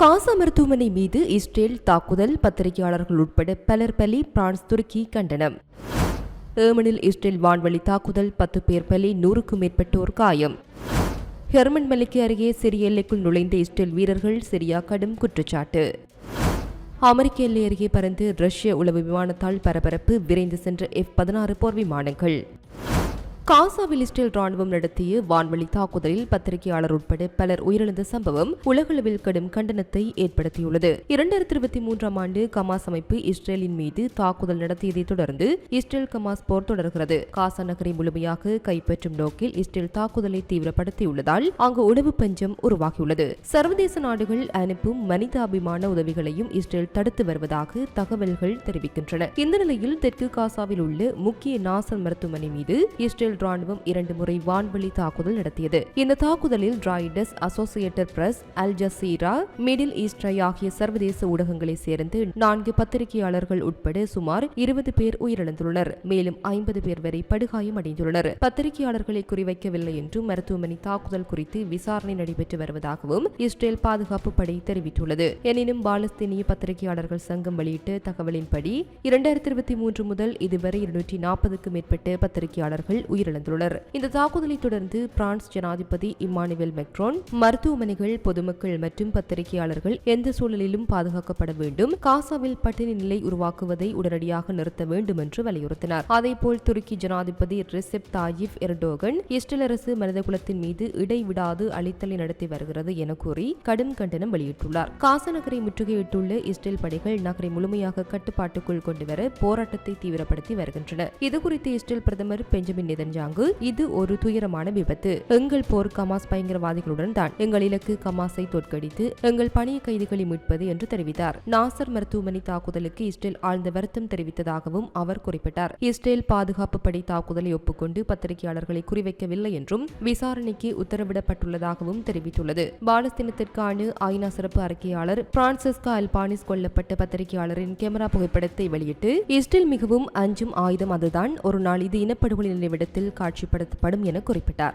காசா மருத்துவமனை மீது இஸ்ரேல் தாக்குதல் பத்திரிகையாளர்கள் உட்பட பலர் பலி பிரான்ஸ் துருக்கி கண்டனம். ஏமனில் இஸ்ரேல் வான்வழி தாக்குதல் பத்து பேர் பலி நூறுக்கும் மேற்பட்டோர் காயம். ஹெர்மன் மலைக்கு அருகே சிறிய எல்லைக்குள் நுழைந்த இஸ்ரேல் வீரர்கள் சிரியா கடும் குற்றச்சாட்டு. அமெரிக்க எல்லை அருகே பறந்து ரஷ்ய உளவு விமானத்தால் பரபரப்பு விரைந்து சென்ற எஃப் பதினாறு போர் விமானங்கள் காசாவில் இஸ்ரேல் ராணுவம் நடத்திய வான்வழி தாக்குதலில் பத்திரிகையாளர் உட்பட பலர் உயிரிழந்த சம்பவம் உலகளவில் கடும் கண்டனத்தை ஏற்படுத்தியுள்ளது. இரண்டாயிரத்தி இருபத்தி மூன்றாம் ஆண்டு கமாஸ் அமைப்பு இஸ்ரேலின் மீது தாக்குதல் நடத்தியதை தொடர்ந்து இஸ்ரேல் கமாஸ் போர் தொடர்கிறது. காசா நகரை முழுமையாக கைப்பற்றும் நோக்கில் இஸ்ரேல் தாக்குதலை தீவிரப்படுத்தியுள்ளதால் அங்கு உணவு பஞ்சம் உருவாகியுள்ளது. சர்வதேச நாடுகள் அனுப்பும் மனிதாபிமான உதவிகளையும் இஸ்ரேல் தடுத்து வருவதாக தகவல்கள் தெரிவிக்கின்றன. இந்த நிலையில் தெற்கு காசாவில் உள்ள முக்கிய நாசல் மருத்துவமனை மீது இஸ்ரேல் ராணுவம் இரண்டு முறை வான்வழி தாக்குதல் நடத்தியது. இந்த தாக்குதலில் Reuters Associated Press Al Jazeera Middle East Eye ஆகிய சர்வதேச ஊடகங்களை சேர்ந்து நான்கு பத்திரிகையாளர்கள் உட்பட சுமார் இருபது பேர் உயிரிழந்துள்ளனர். மேலும் ஐம்பது பேர் வரை படுகாயம் அடைந்துள்ளனர். பத்திரிகையாளர்களை குறிவைக்கவில்லை என்றும் மருத்துவமனை தாக்குதல் குறித்து விசாரணை நடைபெற்று வருவதாகவும் இஸ்ரேல் பாதுகாப்பு படை தெரிவித்துள்ளது. எனினும் பாலஸ்தீனிய பத்திரிகையாளர்கள் சங்கம் வெளியிட்ட தகவலின்படி இரண்டாயிரத்தி இருபத்தி மூன்று முதல் இதுவரை இருநூற்றி நாற்பதுக்கும் மேற்பட்ட பத்திரிகையாளர்கள் உயிர் உயிரிழந்துள்ளனர். இந்த தாக்குதலை தொடர்ந்து பிரான்ஸ் ஜனாதிபதி இம்மானுவேல் மெக்ரோன் மருத்துவமனைகள் பொதுமக்கள் மற்றும் பத்திரிகையாளர்கள் எந்த சூழலிலும் பாதுகாக்கப்பட வேண்டும் காசாவில் பட்டினி நிலை உருவாக்குவதை உடனடியாக நிறுத்த வேண்டும் என்று வலியுறுத்தினார். அதேபோல் துருக்கி ஜனாதிபதி ரிசெப் தாயிப் எர்டோகன் இஸ்ரேல் அரசு மனிதகுலத்தின் மீது இடைவிடாது அழித்தலை நடத்தி வருகிறது என கூறி கடும் கண்டனம் வெளியிட்டுள்ளார். காசா நகரை முற்றுகையிட்டுள்ள இஸ்ரேல் படைகள் நகரை முழுமையாக கட்டுப்பாட்டுக்குள் கொண்டுவர போராட்டத்தை தீவிரப்படுத்தி வருகின்றன. இதுகுறித்து இஸ்ரேல் பிரதமர் பெஞ்சமின் நெதன்யாங்கு இது ஒரு துயரமான விபத்து. எங்கள் போர் கமாஸ் பயங்கரவாதிகளுடன் தான் எங்கள் இலக்கு கமாஸை தோற்கடித்து எங்கள் பணிய கைதிகளை மீட்பது என்று தெரிவித்தார். நாசர் மருத்துவமனை தாக்குதலுக்கு இஸ்ரேல் ஆழ்ந்த வருத்தம் தெரிவித்ததாகவும் அவர் குறிப்பிட்டார். இஸ்ரேல் பாதுகாப்பு படை தாக்குதலை ஒப்புக்கொண்டு பத்திரிகையாளர்களை குறிவைக்கவில்லை என்றும் விசாரணைக்கு உத்தரவிடப்பட்டுள்ளதாகவும் தெரிவித்துள்ளது. பாலஸ்தீனத்திற்கான ஐநா சிறப்பு அறிக்கையாளர் பிரான்சிஸ்கா அல்பானிஸ் கொல்லப்பட்ட பத்திரிகையாளரின் கேமரா புகைப்படத்தை வெளியிட்டு இஸ்ரேல் மிகவும் அஞ்சும் ஆயுதம் அதுதான். ஒரு நாள் இது இனப்படுகொலை நினைவிடத்தில் காட்சிப்படுத்தப்படும் என குறிப்பிட்டார்.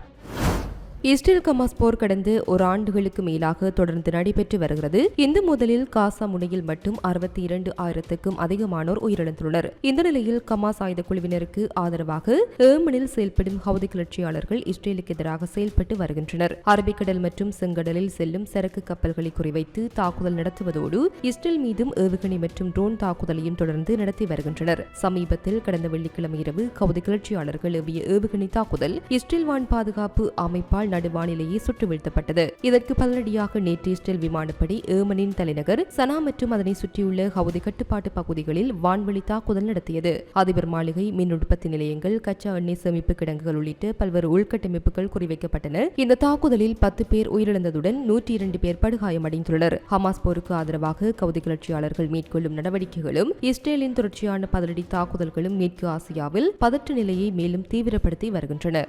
இஸ்ரேல் கமாஸ் போர் கடந்து ஒரு ஆண்டுகளுக்கு மேலாக தொடர்ந்து நடைபெற்று வருகிறது. இந்த முதலில் காசா முனையில் மட்டும் அறுபத்தி இரண்டு ஆயிரத்துக்கும் அதிகமானோர் உயிரிழந்துள்ளனர். இந்த நிலையில் கமாஸ் ஆயுத குழுவினருக்கு ஆதரவாக ஏமனில் செயல்படும் ஹவுதி கிளர்ச்சியாளர்கள் இஸ்ரேலுக்கு எதிராக செயல்பட்டு வருகின்றனர். அரபிக்கடல் மற்றும் செங்கடலில் செல்லும் சரக்கு கப்பல்களை குறிவைத்து தாக்குதல் நடத்துவதோடு இஸ்ரேல் மீதும் ஏவுகணை மற்றும் ட்ரோன் தாக்குதலையும் தொடர்ந்து நடத்தி வருகின்றனர். சமீபத்தில் கடந்த வெள்ளிக்கிழமை இரவு ஹவுதி கிளர்ச்சியாளர்கள் ஏவிய ஏவுகணை தாக்குதல் இஸ்ரேல் வான் பாதுகாப்பு அமைப்பால் நடுவானிலேயே சுட்டு வீழ்த்தப்பட்டது. இதற்கு பதிலடியாக நேற்று இஸ்ரேல் விமானப்படை ஏமனின் தலைநகர் சனா மற்றும் அதனை சுற்றியுள்ள ஹவுதி கட்டுப்பாட்டு பகுதிகளில் வான்வெளி தாக்குதல் நடத்தியது. அதிபர் மாளிகை மின் உற்பத்தி நிலையங்கள் கச்சா எண்ணெய் சேமிப்பு கிடங்குகள் உள்ளிட்ட பல்வேறு உள்கட்டமைப்புகள் குறிவைக்கப்பட்டன. இந்த தாக்குதலில் பத்து பேர் உயிரிழந்ததுடன் நூற்றி இரண்டு பேர் படுகாயமடைந்துள்ளனர் ஹமாஸ் போருக்கு ஆதரவாக கவுதி கிளர்ச்சியாளர்கள் மேற்கொள்ளும் நடவடிக்கைகளும் இஸ்ரேலின் தொடர்ச்சியான பதிலடி தாக்குதல்களும் மேற்கு ஆசியாவில் பதற்ற நிலையை மேலும் தீவிரப்படுத்தி வருகின்றன.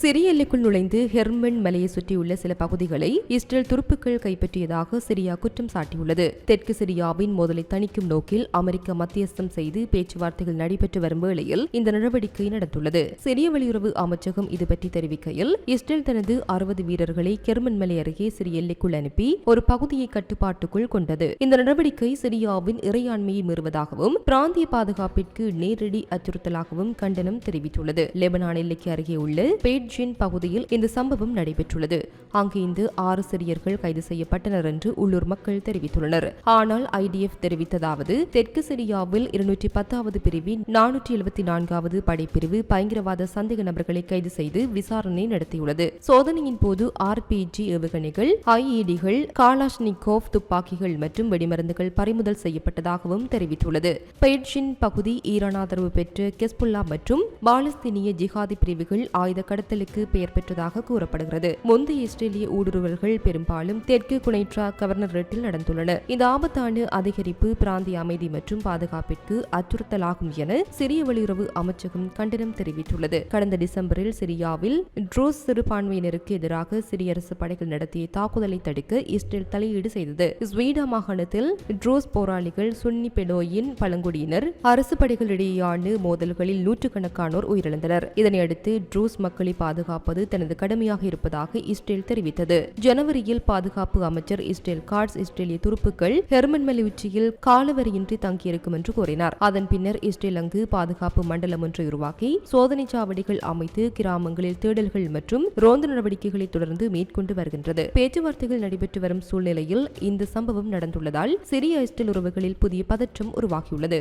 சிறிய எல்லைக்குள் நுழைந்து ஹெர்மன் மலையை சுற்றியுள்ள சில பகுதிகளை இஸ்ரேல் துருப்புக்கள் கைப்பற்றியதாக சிரியா குற்றம் சாட்டியுள்ளது. தெற்கு சிரியாவின் மோதலை தணிக்கும் நோக்கில் அமெரிக்கா மத்தியஸ்தம் செய்து பேச்சுவார்த்தைகள் நடைபெற்று வரும் வேளையில் இந்த நடவடிக்கை நடந்துள்ளது. சிரிய வெளியுறவு அமைச்சகம் இது பற்றி தெரிவிக்கையில் இஸ்ரேல் தனது அறுபது வீரர்களை கெர்மன் மலை அருகே சிறிய எல்லைக்குள் அனுப்பி ஒரு பகுதியை கட்டுப்பாட்டுக்குள் கொண்டது. இந்த நடவடிக்கை சிரியாவின் இறையாண்மையை மீறுவதாகவும் பிராந்திய பாதுகாப்பிற்கு நேரடி அச்சுறுத்தலாகவும் கண்டனம் தெரிவித்துள்ளது. லெபனான் எல்லைக்கு அருகே உள்ள பேட் ஜின் பகுதியில் இந்த சம்பவம் நடைபெற்றுள்ளது. அங்கு இந்த ஆறு சிறியர்கள் கைது செய்யப்பட்டனர் என்று உள்ளூர் மக்கள் தெரிவித்துள்ளனர். ஆனால் ஐடிஎஃப் தெரிவித்ததாவது தெற்கு சிரியாவில் இருநூற்றி பத்தாவது பிரிவின் நானூற்றி எழுபத்தி நான்காவது படைப்பிரிவு பயங்கரவாத சந்தேக நபர்களை கைது செய்து விசாரணை நடத்தியுள்ளது. சோதனையின் போது ஆர்பிஜி ஏவுகணைகள் ஐஇடிகள் காலாஷ்னிகோவ் துப்பாக்கிகள் மற்றும் வெடிமருந்துகள் பறிமுதல் செய்யப்பட்டதாகவும் தெரிவித்துள்ளது. பெய்ட்ஜின் பகுதி ஈரான் ஆதரவு பெற்ற கெஸ்புல்லா மற்றும் பாலஸ்தீனிய ஜிஹாதி பிரிவுகள் ஆயுத கடத்தல் தாக்குதலுக்கு பெயர் பெற்றதாக கூறப்படுகிறது. முந்தைய இஸ்ரேலிய ஊடுருவல்கள் பெரும்பாலும் தெற்கு குனைட்ரா கவர்னரேட்டில் நடந்துள்ளன இந்த ஆபத்தான அதிகரிப்பு பிராந்திய அமைதி மற்றும் பாதுகாப்பிற்கு அச்சுறுத்தலாகும் என சிரிய வெளியுறவு அமைச்சகம் கண்டனம் தெரிவித்துள்ளது. கடந்த டிசம்பரில் சிரியாவில் ட்ரோஸ் சிறுபான்மையினருக்கு எதிராக சிரிய அரசு படைகள் நடத்திய தாக்குதலை தடுக்க இஸ்ரேல் தலையீடு செய்தது. ஸ்வீடா மாகாணத்தில் ட்ரோஸ் போராளிகள் சுன்னி பெடோயின் பழங்குடியினர் அரசு படைகளிடையேயான மோதல்களில் நூற்றுக்கணக்கானோர் உயிரிழந்தனர். இதனையடுத்து ட்ரூஸ் மக்களை பாதுகாப்பது தனது கடமையாக இருப்பதாக இஸ்ரேல் தெரிவித்தது. ஜனவரியில் பாதுகாப்பு அமைச்சர் இஸ்ரேல் கார்ட்ஸ் இஸ்ரேலிய துருப்புக்கள் ஹெர்மன் மலை உச்சியில் காலவரியின்றி தங்கியிருக்கும் என்று கூறினார். அதன் பின்னர் இஸ்ரேல் அங்கு பாதுகாப்பு மண்டலம் ஒன்றை உருவாக்கி சோதனை சாவடிகள் அமைத்து கிராமங்களில் தேடல்கள் மற்றும் ரோந்து நடவடிக்கைகளை தொடர்ந்து மேற்கொண்டு வருகின்றது. பேச்சுவார்த்தைகள் நடைபெற்று வரும் சூழ்நிலையில் இந்த சம்பவம் நடந்துள்ளதால் சிரிய இஸ்ரேல் உறவுகளில் புதிய பதற்றம் உருவாகியுள்ளது.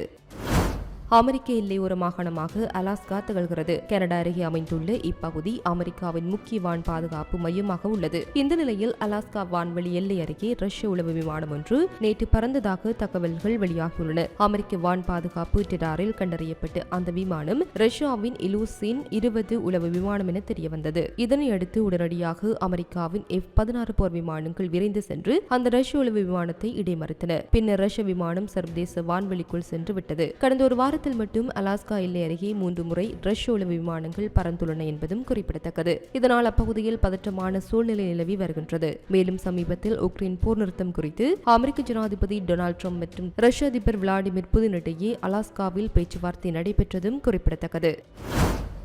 அமெரிக்க எல்லையோர மாகாணமாக அலாஸ்கா திகழ்கிறது. கனடா அருகே அமைந்துள்ள இப்பகுதி அமெரிக்காவின் முக்கிய வான் பாதுகாப்பு மையமாக உள்ளது. இந்த நிலையில் அலாஸ்கா வான்வெளி எல்லை அருகே ரஷ்ய உளவு விமானம் ஒன்று நேற்று பறந்ததாக தகவல்கள் வெளியாகியுள்ளன. அமெரிக்க வான் பாதுகாப்பு டெடாரில் கண்டறியப்பட்ட அந்த விமானம் ரஷ்யாவின் இலூசின் இருபது உளவு விமானம் என தெரியவந்தது. இதனையடுத்து உடனடியாக அமெரிக்காவின் எஃப் பதினாறு போர் விமானங்கள் விரைந்து சென்று அந்த ரஷ்ய உளவு விமானத்தை இடைமறித்தன. பின்னர் ரஷ்ய விமானம் சர்வதேச வான்வெளிக்குள் சென்று விட்டது கடந்த ஒரு வாரத்தில் மட்டும் அலாஸ்கா எல்லை அருகே மூன்று முறை ரஷ்யோல விமானங்கள் பறந்துள்ளன என்பதும் குறிப்பிடத்தக்கது. இதனால் அப்பகுதியில் பதற்றமான சூழ்நிலை நிலவி வருகின்றது. மேலும் சமீபத்தில் உக்ரைன் போர் நிறுத்தம் குறித்து அமெரிக்க ஜனாதிபதி டொனால்ட் ட்ரம்ப் மற்றும் ரஷ்ய அதிபர் விளாடிமிர் புதின் இடையே அலாஸ்காவில் பேச்சுவார்த்தை நடைபெற்றதும் குறிப்பிடத்தக்கது.